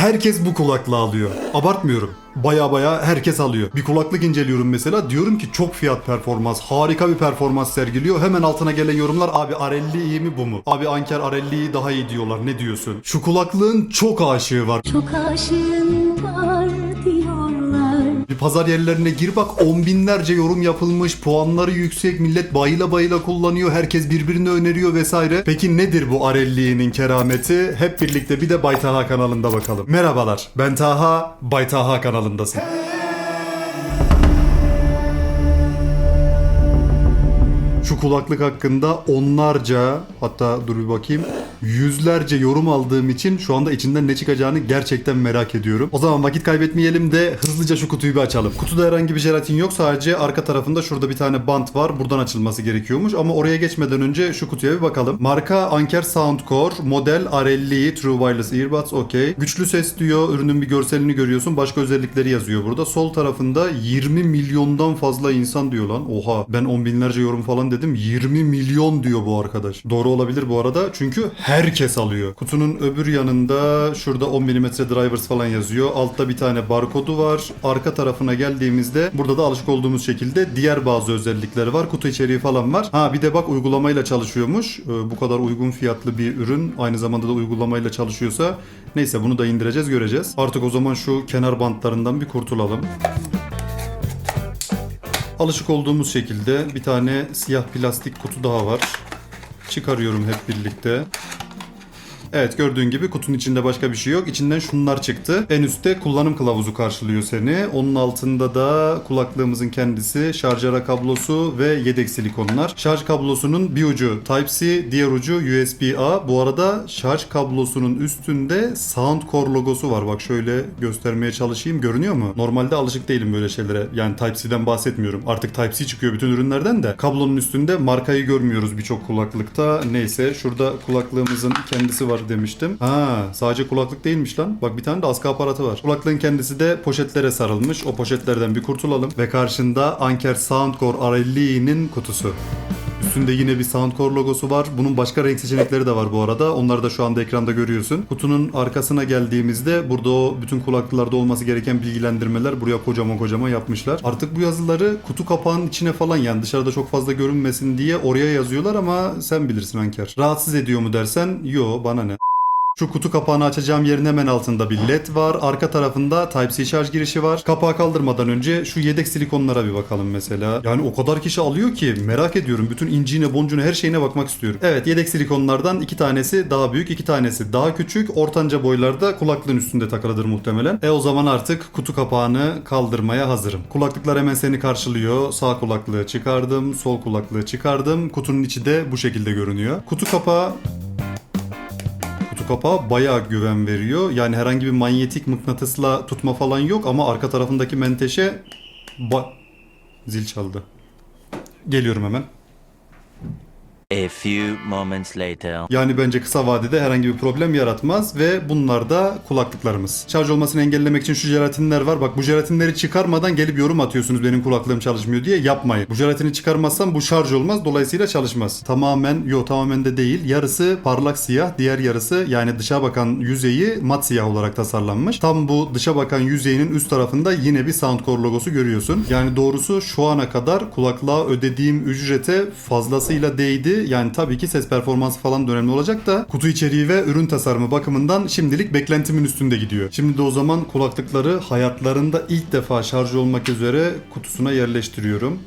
Herkes bu kulaklığı alıyor. Abartmıyorum. Baya baya herkes alıyor. Bir kulaklık inceliyorum mesela. Diyorum ki çok fiyat performans. Harika bir performans sergiliyor. Hemen altına gelen yorumlar abi R50 iyi mi bu mu? Abi Anker R50'yi daha iyi diyorlar. Ne diyorsun? Şu kulaklığın çok aşığı var. Çok. Bir pazar yerlerine gir bak on binlerce yorum yapılmış, puanları yüksek, millet bayıla bayıla kullanıyor, herkes birbirini öneriyor vesaire. Peki nedir bu Arelli'nin kerameti? Hep birlikte bir de Baytaha kanalında bakalım. Merhabalar, ben Taha, Baytaha kanalındasın. Şu kulaklık hakkında onlarca hatta dur bir bakayım yüzlerce yorum aldığım için şu anda içinden ne çıkacağını gerçekten merak ediyorum. O zaman vakit kaybetmeyelim de hızlıca şu kutuyu bir açalım. Kutuda herhangi bir jelatin yok sadece arka tarafında şurada bir tane bant var buradan açılması gerekiyormuş ama oraya geçmeden önce şu kutuya bir bakalım. Marka Anker Soundcore model R50 True Wireless Earbuds okey. Güçlü ses diyor ürünün bir görselini görüyorsun başka özellikleri yazıyor burada. Sol tarafında 20 milyondan fazla insan diyor lan. Oha ben on binlerce yorum falan dedim 20 milyon diyor bu arkadaş. Doğru olabilir bu arada çünkü herkes alıyor. Kutunun öbür yanında şurada 10 mm drivers falan yazıyor. Altta bir tane barkodu var. Arka tarafına geldiğimizde burada da alışık olduğumuz şekilde diğer bazı özellikleri var. Kutu içeriği falan var. Ha bir de bak uygulamayla çalışıyormuş. Ee, bu kadar uygun fiyatlı bir ürün aynı zamanda da uygulamayla çalışıyorsa neyse bunu da indireceğiz göreceğiz. Artık o zaman şu kenar bantlarından bir kurtulalım. Alışık olduğumuz şekilde bir tane siyah plastik kutu daha var. Çıkarıyorum hep birlikte. Evet gördüğün gibi kutunun içinde başka bir şey yok. İçinden şunlar çıktı. En üstte kullanım kılavuzu karşılıyor seni. Onun altında da kulaklığımızın kendisi, şarjara kablosu ve yedek silikonlar. Şarj kablosunun bir ucu Type-C, diğer ucu USB-A. Bu arada şarj kablosunun üstünde Soundcore logosu var. Bak şöyle göstermeye çalışayım. Görünüyor mu? Normalde alışık değilim böyle şeylere. Yani Type-C'den bahsetmiyorum. Artık Type-C çıkıyor bütün ürünlerden de. Kablonun üstünde markayı görmüyoruz birçok kulaklıkta. Neyse şurada kulaklığımızın kendisi var demiştim. Ha sadece kulaklık değilmiş lan. Bak bir tane de askı aparatı var. Kulaklığın kendisi de poşetlere sarılmış. O poşetlerden bir kurtulalım. Ve karşında Anker Soundcore R50'nin kutusu. Üstünde yine bir Soundcore logosu var. Bunun başka renk seçenekleri de var bu arada. Onları da şu anda ekranda görüyorsun. Kutunun arkasına geldiğimizde burada o bütün kulaklıklarda olması gereken bilgilendirmeler buraya kocaman kocaman yapmışlar. Artık bu yazıları kutu kapağının içine falan yani dışarıda çok fazla görünmesin diye oraya yazıyorlar ama sen bilirsin Anker. Rahatsız ediyor mu dersen yo bana ne. Şu kutu kapağını açacağım yerin hemen altında bir led var. Arka tarafında Type-C şarj girişi var. Kapağı kaldırmadan önce şu yedek silikonlara bir bakalım mesela. Yani o kadar kişi alıyor ki merak ediyorum. Bütün inciğine, boncuğuna, her şeyine bakmak istiyorum. Evet yedek silikonlardan iki tanesi daha büyük, iki tanesi daha küçük. Ortanca boylarda kulaklığın üstünde takılıdır muhtemelen. E o zaman artık kutu kapağını kaldırmaya hazırım. Kulaklıklar hemen seni karşılıyor. Sağ kulaklığı çıkardım, sol kulaklığı çıkardım. Kutunun içi de bu şekilde görünüyor. Kutu kapağı kapağı bayağı güven veriyor. Yani herhangi bir manyetik mıknatısla tutma falan yok ama arka tarafındaki menteşe ba- zil çaldı. Geliyorum hemen. A few moments later. Yani bence kısa vadede herhangi bir problem yaratmaz ve bunlar da kulaklıklarımız. Şarj olmasını engellemek için şu jelatinler var. Bak bu jelatinleri çıkarmadan gelip yorum atıyorsunuz benim kulaklığım çalışmıyor diye yapmayın. Bu jelatini çıkarmazsam bu şarj olmaz dolayısıyla çalışmaz. Tamamen yok tamamen de değil. Yarısı parlak siyah diğer yarısı yani dışa bakan yüzeyi mat siyah olarak tasarlanmış. Tam bu dışa bakan yüzeyinin üst tarafında yine bir Soundcore logosu görüyorsun. Yani doğrusu şu ana kadar kulaklığa ödediğim ücrete fazlasıyla değdi. Yani tabii ki ses performansı falan da önemli olacak da kutu içeriği ve ürün tasarımı bakımından şimdilik beklentimin üstünde gidiyor. Şimdi de o zaman kulaklıkları hayatlarında ilk defa şarj olmak üzere kutusuna yerleştiriyorum.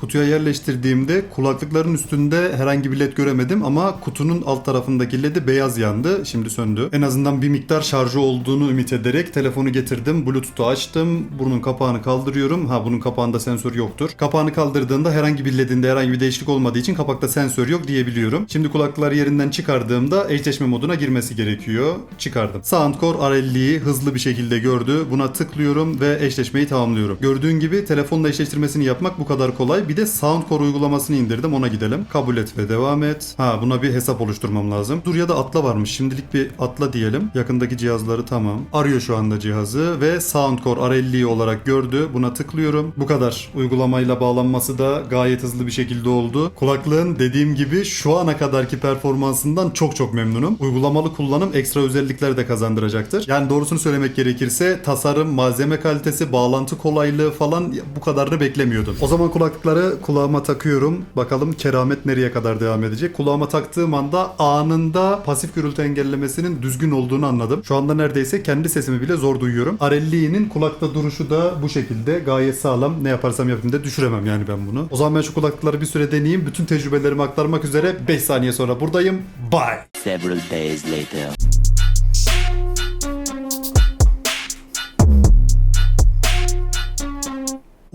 Kutuya yerleştirdiğimde kulaklıkların üstünde herhangi bir led göremedim ama kutunun alt tarafındaki ledi beyaz yandı. Şimdi söndü. En azından bir miktar şarjı olduğunu ümit ederek telefonu getirdim. Bluetooth'u açtım. Bunun kapağını kaldırıyorum. Ha bunun kapağında sensör yoktur. Kapağını kaldırdığında herhangi bir ledinde herhangi bir değişiklik olmadığı için kapakta sensör yok diyebiliyorum. Şimdi kulaklıkları yerinden çıkardığımda eşleşme moduna girmesi gerekiyor. Çıkardım. Soundcore R50'yi hızlı bir şekilde gördü. Buna tıklıyorum ve eşleşmeyi tamamlıyorum. Gördüğün gibi telefonla eşleştirmesini yapmak bu kadar kolay. Bir de Soundcore uygulamasını indirdim. Ona gidelim. Kabul et ve devam et. Ha buna bir hesap oluşturmam lazım. Dur ya da atla varmış. Şimdilik bir atla diyelim. Yakındaki cihazları tamam. Arıyor şu anda cihazı ve Soundcore R50 olarak gördü. Buna tıklıyorum. Bu kadar. Uygulamayla bağlanması da gayet hızlı bir şekilde oldu. Kulaklığın dediğim gibi şu ana kadarki performansından çok çok memnunum. Uygulamalı kullanım ekstra özellikler de kazandıracaktır. Yani doğrusunu söylemek gerekirse tasarım, malzeme kalitesi, bağlantı kolaylığı falan bu kadarını beklemiyordum. O zaman kulaklıkları kulağıma takıyorum. Bakalım keramet nereye kadar devam edecek. Kulağıma taktığım anda anında pasif gürültü engellemesinin düzgün olduğunu anladım. Şu anda neredeyse kendi sesimi bile zor duyuyorum. R50'nin kulakta duruşu da bu şekilde gayet sağlam. Ne yaparsam yapayım da düşüremem yani ben bunu. O zaman ben şu kulaklıkları bir süre deneyeyim. Bütün tecrübelerimi aktarmak üzere 5 saniye sonra buradayım. Bye. Several days later.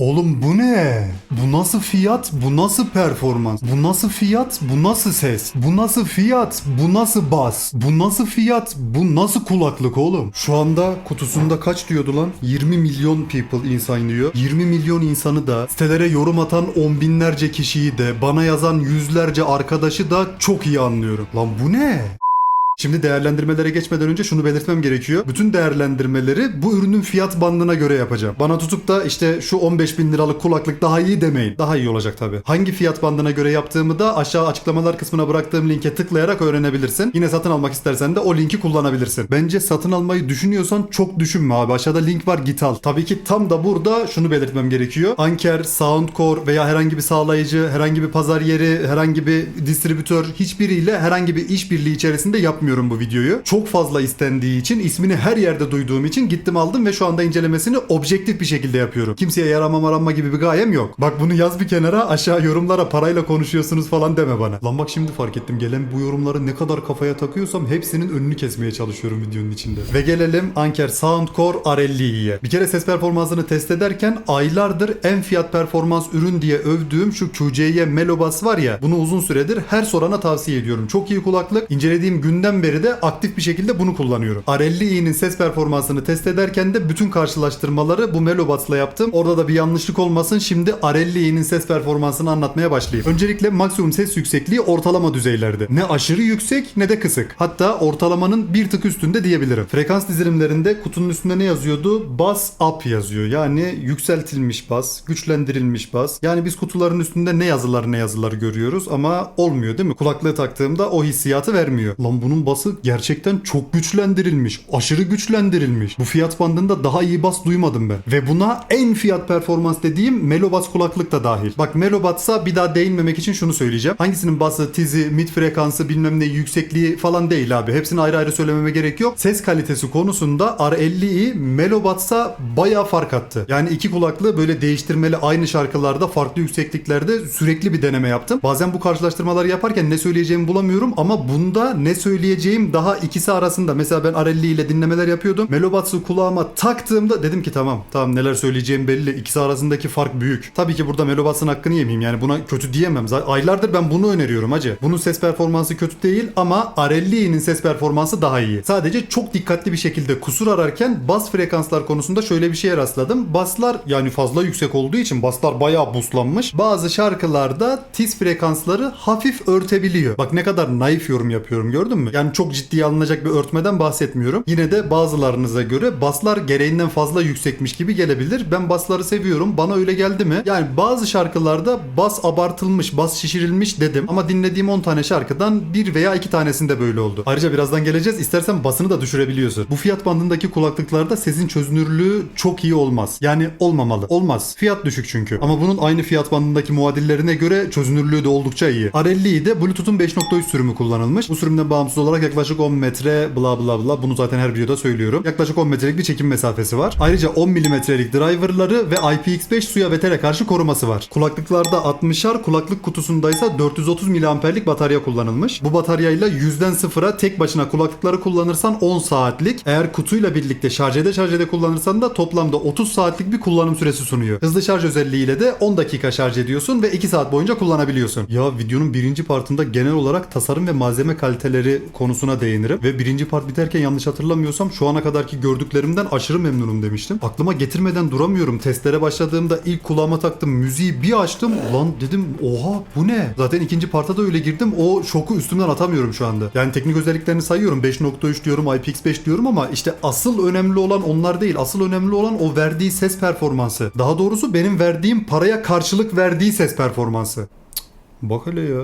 Oğlum bu ne? Bu nasıl fiyat? Bu nasıl performans? Bu nasıl fiyat? Bu nasıl ses? Bu nasıl fiyat? Bu nasıl bas? Bu nasıl fiyat? Bu nasıl kulaklık oğlum? Şu anda kutusunda kaç diyordu lan? 20 milyon people insan diyor. 20 milyon insanı da sitelere yorum atan on binlerce kişiyi de bana yazan yüzlerce arkadaşı da çok iyi anlıyorum. Lan bu ne? Şimdi değerlendirmelere geçmeden önce şunu belirtmem gerekiyor. Bütün değerlendirmeleri bu ürünün fiyat bandına göre yapacağım. Bana tutup da işte şu 15 bin liralık kulaklık daha iyi demeyin. Daha iyi olacak tabii. Hangi fiyat bandına göre yaptığımı da aşağı açıklamalar kısmına bıraktığım linke tıklayarak öğrenebilirsin. Yine satın almak istersen de o linki kullanabilirsin. Bence satın almayı düşünüyorsan çok düşünme abi. Aşağıda link var git al. Tabii ki tam da burada şunu belirtmem gerekiyor. Anker, Soundcore veya herhangi bir sağlayıcı, herhangi bir pazar yeri, herhangi bir distribütör hiçbiriyle herhangi bir işbirliği içerisinde yapmıyorum bu videoyu. Çok fazla istendiği için, ismini her yerde duyduğum için gittim aldım ve şu anda incelemesini objektif bir şekilde yapıyorum. Kimseye yarama maranma gibi bir gayem yok. Bak bunu yaz bir kenara aşağı yorumlara parayla konuşuyorsunuz falan deme bana. Lan bak şimdi fark ettim gelen bu yorumları ne kadar kafaya takıyorsam hepsinin önünü kesmeye çalışıyorum videonun içinde. Ve gelelim Anker Soundcore R50'ye. Bir kere ses performansını test ederken aylardır en fiyat performans ürün diye övdüğüm şu QCY Melobas var ya bunu uzun süredir her sorana tavsiye ediyorum. Çok iyi kulaklık. İncelediğim günden beri de aktif bir şekilde bunu kullanıyorum. R50i'nin ses performansını test ederken de bütün karşılaştırmaları bu Melobats'la yaptım. Orada da bir yanlışlık olmasın. Şimdi R50i'nin ses performansını anlatmaya başlayayım. Öncelikle maksimum ses yüksekliği ortalama düzeylerde. Ne aşırı yüksek ne de kısık. Hatta ortalamanın bir tık üstünde diyebilirim. Frekans dizilimlerinde kutunun üstünde ne yazıyordu? Bass up yazıyor. Yani yükseltilmiş bas, güçlendirilmiş bas. Yani biz kutuların üstünde ne yazılar ne yazılar görüyoruz ama olmuyor değil mi? Kulaklığı taktığımda o hissiyatı vermiyor. Lan bunun bası gerçekten çok güçlendirilmiş. Aşırı güçlendirilmiş. Bu fiyat bandında daha iyi bas duymadım ben. Ve buna en fiyat performans dediğim Melobas kulaklık da dahil. Bak Melobats'a bir daha değinmemek için şunu söyleyeceğim. Hangisinin bası, tizi, mid frekansı bilmem ne yüksekliği falan değil abi. Hepsini ayrı ayrı söylememe gerek yok. Ses kalitesi konusunda R50i Melobats'a bayağı fark attı. Yani iki kulaklığı böyle değiştirmeli aynı şarkılarda farklı yüksekliklerde sürekli bir deneme yaptım. Bazen bu karşılaştırmaları yaparken ne söyleyeceğimi bulamıyorum ama bunda ne söyleyeceğim daha ikisi arasında. Mesela ben R50 ile dinlemeler yapıyordum. Melobats'ı kulağıma taktığımda dedim ki tamam tamam neler söyleyeceğim belli. İkisi arasındaki fark büyük. Tabii ki burada Melobats'ın hakkını yemeyeyim. Yani buna kötü diyemem. Aylardır ben bunu öneriyorum hacı. Bunun ses performansı kötü değil ama R50'nin ses performansı daha iyi. Sadece çok dikkatli bir şekilde kusur ararken bas frekanslar konusunda şöyle bir şeye rastladım. Baslar yani fazla yüksek olduğu için baslar bayağı buslanmış. Bazı şarkılarda tiz frekansları hafif örtebiliyor. Bak ne kadar naif yorum yapıyorum gördün mü? Yani çok ciddiye alınacak bir örtmeden bahsetmiyorum. Yine de bazılarınıza göre baslar gereğinden fazla yüksekmiş gibi gelebilir. Ben basları seviyorum. Bana öyle geldi mi? Yani bazı şarkılarda bas abartılmış, bas şişirilmiş dedim. Ama dinlediğim 10 tane şarkıdan bir veya iki tanesinde böyle oldu. Ayrıca birazdan geleceğiz. İstersen basını da düşürebiliyorsun. Bu fiyat bandındaki kulaklıklarda sesin çözünürlüğü çok iyi olmaz. Yani olmamalı. Olmaz. Fiyat düşük çünkü. Ama bunun aynı fiyat bandındaki muadillerine göre çözünürlüğü de oldukça iyi. R50'de Bluetooth'un 5.3 sürümü kullanılmış. Bu sürümden bağımsız olarak yaklaşık 10 metre bla bla bla. Bunu zaten her videoda söylüyorum. Yaklaşık 10 metrelik bir çekim mesafesi var. Ayrıca 10 milimetrelik driverları ve IPX5 suya ve tere karşı koruması var. Kulaklıklarda 60'ar, kulaklık kutusundaysa 430 miliamperlik batarya kullanılmış. Bu bataryayla yüzden sıfıra tek başına kulaklıkları kullanırsan 10 saatlik. Eğer kutuyla birlikte şarj ede şarj ede kullanırsan da toplamda 30 saatlik bir kullanım süresi sunuyor. Hızlı şarj özelliğiyle de 10 dakika şarj ediyorsun ve 2 saat boyunca kullanabiliyorsun. Ya videonun birinci partında genel olarak tasarım ve malzeme kaliteleri konusuna değinirim. Ve birinci part biterken yanlış hatırlamıyorsam şu ana kadarki gördüklerimden aşırı memnunum demiştim. Aklıma getirmeden duramıyorum. Testlere başladığımda ilk kulağıma taktım. Müziği bir açtım. Lan dedim oha bu ne? Zaten ikinci parta da öyle girdim. O şoku üstümden atamıyorum şu anda. Yani teknik özelliklerini sayıyorum. 5.3 diyorum, IPX5 diyorum ama işte asıl önemli olan onlar değil. Asıl önemli olan o verdiği ses performansı. Daha doğrusu benim verdiğim paraya karşılık verdiği ses performansı. Cık, Bak hele ya.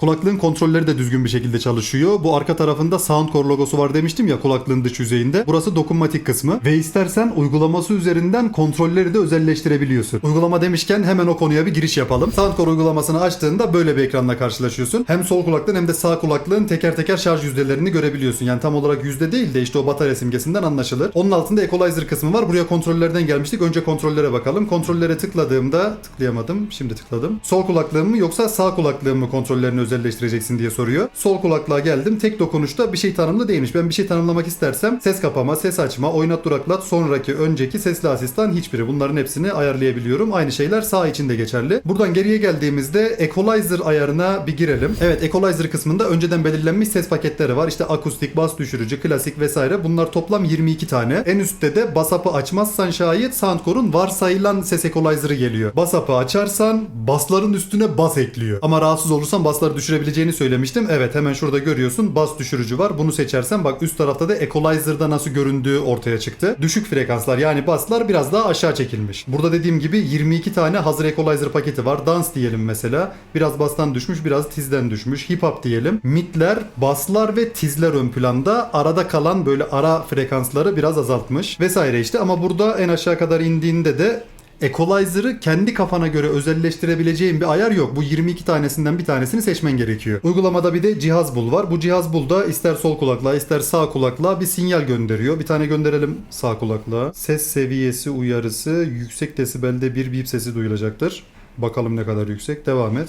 Kulaklığın kontrolleri de düzgün bir şekilde çalışıyor. Bu arka tarafında Soundcore logosu var demiştim ya kulaklığın dış yüzeyinde. Burası dokunmatik kısmı ve istersen uygulaması üzerinden kontrolleri de özelleştirebiliyorsun. Uygulama demişken hemen o konuya bir giriş yapalım. Soundcore uygulamasını açtığında böyle bir ekranla karşılaşıyorsun. Hem sol kulaklığın hem de sağ kulaklığın teker teker şarj yüzdelerini görebiliyorsun. Yani tam olarak yüzde değil de işte o batarya simgesinden anlaşılır. Onun altında equalizer kısmı var. Buraya kontrollerden gelmiştik. Önce kontrollere bakalım. Kontrollere tıkladığımda tıklayamadım. Şimdi tıkladım. Sol kulaklığım mı yoksa sağ kulaklığım mı kontrollerini özelleştireceksin diye soruyor. Sol kulaklığa geldim. Tek dokunuşta bir şey tanımlı değilmiş. Ben bir şey tanımlamak istersem ses kapama, ses açma, oynat duraklat, sonraki, önceki, sesli asistan hiçbiri. Bunların hepsini ayarlayabiliyorum. Aynı şeyler sağ için de geçerli. Buradan geriye geldiğimizde equalizer ayarına bir girelim. Evet equalizer kısmında önceden belirlenmiş ses paketleri var. İşte akustik, bas düşürücü, klasik vesaire. Bunlar toplam 22 tane. En üstte de basapı açmazsan şayet Soundcore'un varsayılan ses equalizer'ı geliyor. Basapı açarsan basların üstüne bas ekliyor. Ama rahatsız olursan basları düşürebileceğini söylemiştim. Evet hemen şurada görüyorsun bas düşürücü var. Bunu seçersen bak üst tarafta da equalizer'da nasıl göründüğü ortaya çıktı. Düşük frekanslar yani baslar biraz daha aşağı çekilmiş. Burada dediğim gibi 22 tane hazır equalizer paketi var. Dans diyelim mesela. Biraz bastan düşmüş biraz tizden düşmüş. Hip hop diyelim. Midler, baslar ve tizler ön planda. Arada kalan böyle ara frekansları biraz azaltmış. Vesaire işte ama burada en aşağı kadar indiğinde de Equalizer'ı kendi kafana göre özelleştirebileceğin bir ayar yok. Bu 22 tanesinden bir tanesini seçmen gerekiyor. Uygulamada bir de cihaz bul var. Bu cihaz bulda ister sol kulaklığa ister sağ kulaklığa bir sinyal gönderiyor. Bir tane gönderelim sağ kulaklığa. Ses seviyesi uyarısı yüksek desibelde bir bip sesi duyulacaktır. Bakalım ne kadar yüksek. Devam et.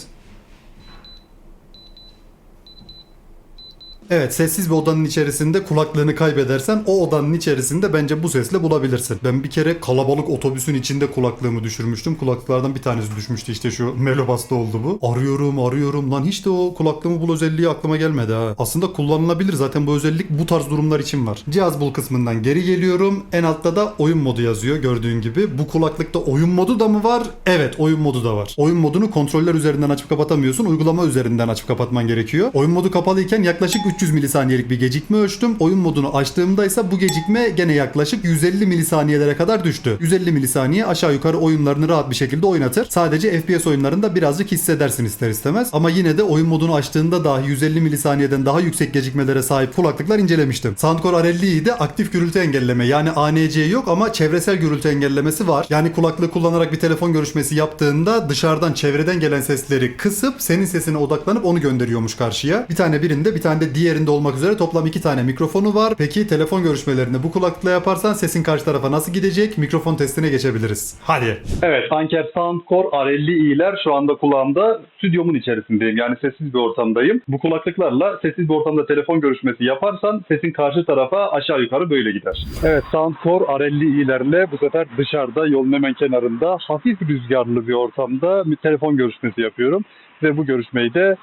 Evet sessiz bir odanın içerisinde kulaklığını kaybedersen o odanın içerisinde bence bu sesle bulabilirsin. Ben bir kere kalabalık otobüsün içinde kulaklığımı düşürmüştüm. Kulaklıklardan bir tanesi düşmüştü işte şu Melobas'ta oldu bu. Arıyorum arıyorum lan hiç de o kulaklığımı bul özelliği aklıma gelmedi ha. Aslında kullanılabilir zaten bu özellik bu tarz durumlar için var. Cihaz bul kısmından geri geliyorum. En altta da oyun modu yazıyor gördüğün gibi. Bu kulaklıkta oyun modu da mı var? Evet oyun modu da var. Oyun modunu kontroller üzerinden açıp kapatamıyorsun. Uygulama üzerinden açıp kapatman gerekiyor. Oyun modu kapalıyken yaklaşık 300 milisaniyelik bir gecikme ölçtüm. Oyun modunu açtığımda ise bu gecikme gene yaklaşık 150 milisaniyelere kadar düştü. 150 milisaniye aşağı yukarı oyunlarını rahat bir şekilde oynatır. Sadece FPS oyunlarında birazcık hissedersin ister istemez. Ama yine de oyun modunu açtığında dahi 150 milisaniyeden daha yüksek gecikmelere sahip kulaklıklar incelemiştim. Soundcore R50'yi de aktif gürültü engelleme yani ANC yok ama çevresel gürültü engellemesi var. Yani kulaklığı kullanarak bir telefon görüşmesi yaptığında dışarıdan çevreden gelen sesleri kısıp senin sesine odaklanıp onu gönderiyormuş karşıya. Bir tane birinde bir tane de diğerinde olmak üzere toplam iki tane mikrofonu var. Peki telefon görüşmelerini bu kulaklıkla yaparsan sesin karşı tarafa nasıl gidecek? Mikrofon testine geçebiliriz. Hadi. Evet, Anker Soundcore R50i'ler şu anda kulağımda. Stüdyomun içerisindeyim. Yani sessiz bir ortamdayım. Bu kulaklıklarla sessiz bir ortamda telefon görüşmesi yaparsan sesin karşı tarafa aşağı yukarı böyle gider. Evet, Soundcore R50i'lerle bu sefer dışarıda yolun hemen kenarında hafif rüzgarlı bir ortamda bir telefon görüşmesi yapıyorum. Ve bu görüşmeyi de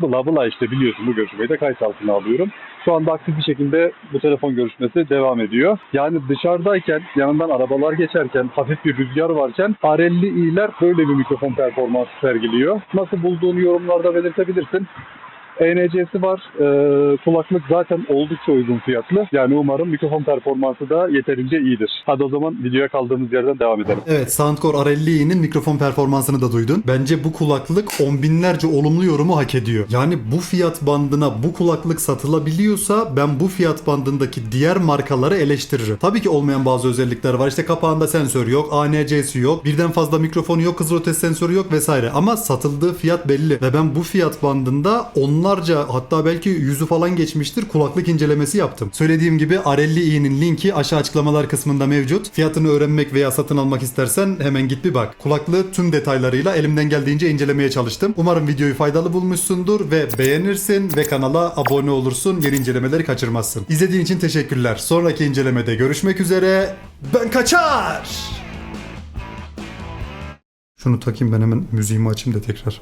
bula bula işte biliyorsun bu görüşmeyi de kayıt altına alıyorum. Şu anda aktif bir şekilde bu telefon görüşmesi devam ediyor. Yani dışarıdayken, yanından arabalar geçerken, hafif bir rüzgar varken R50i'ler böyle bir mikrofon performansı sergiliyor. Nasıl bulduğunu yorumlarda belirtebilirsin. ENC'si var. Ee, kulaklık zaten oldukça uygun fiyatlı. Yani umarım mikrofon performansı da yeterince iyidir. Hadi o zaman videoya kaldığımız yerden devam edelim. Evet Soundcore R50'nin mikrofon performansını da duydun. Bence bu kulaklık on binlerce olumlu yorumu hak ediyor. Yani bu fiyat bandına bu kulaklık satılabiliyorsa ben bu fiyat bandındaki diğer markaları eleştiririm. Tabii ki olmayan bazı özellikler var. İşte kapağında sensör yok, ANC'si yok, birden fazla mikrofonu yok, hız rotesi sensörü yok vesaire. Ama satıldığı fiyat belli. Ve ben bu fiyat bandında onlarca hatta belki yüzü falan geçmiştir kulaklık incelemesi yaptım. Söylediğim gibi R50i'nin linki aşağı açıklamalar kısmında mevcut. Fiyatını öğrenmek veya satın almak istersen hemen git bir bak. Kulaklığı tüm detaylarıyla elimden geldiğince incelemeye çalıştım. Umarım videoyu faydalı bulmuşsundur ve beğenirsin ve kanala abone olursun. Yeni incelemeleri kaçırmazsın. İzlediğin için teşekkürler. Sonraki incelemede görüşmek üzere. Ben kaçar! Şunu takayım ben hemen müziğimi açayım da tekrar.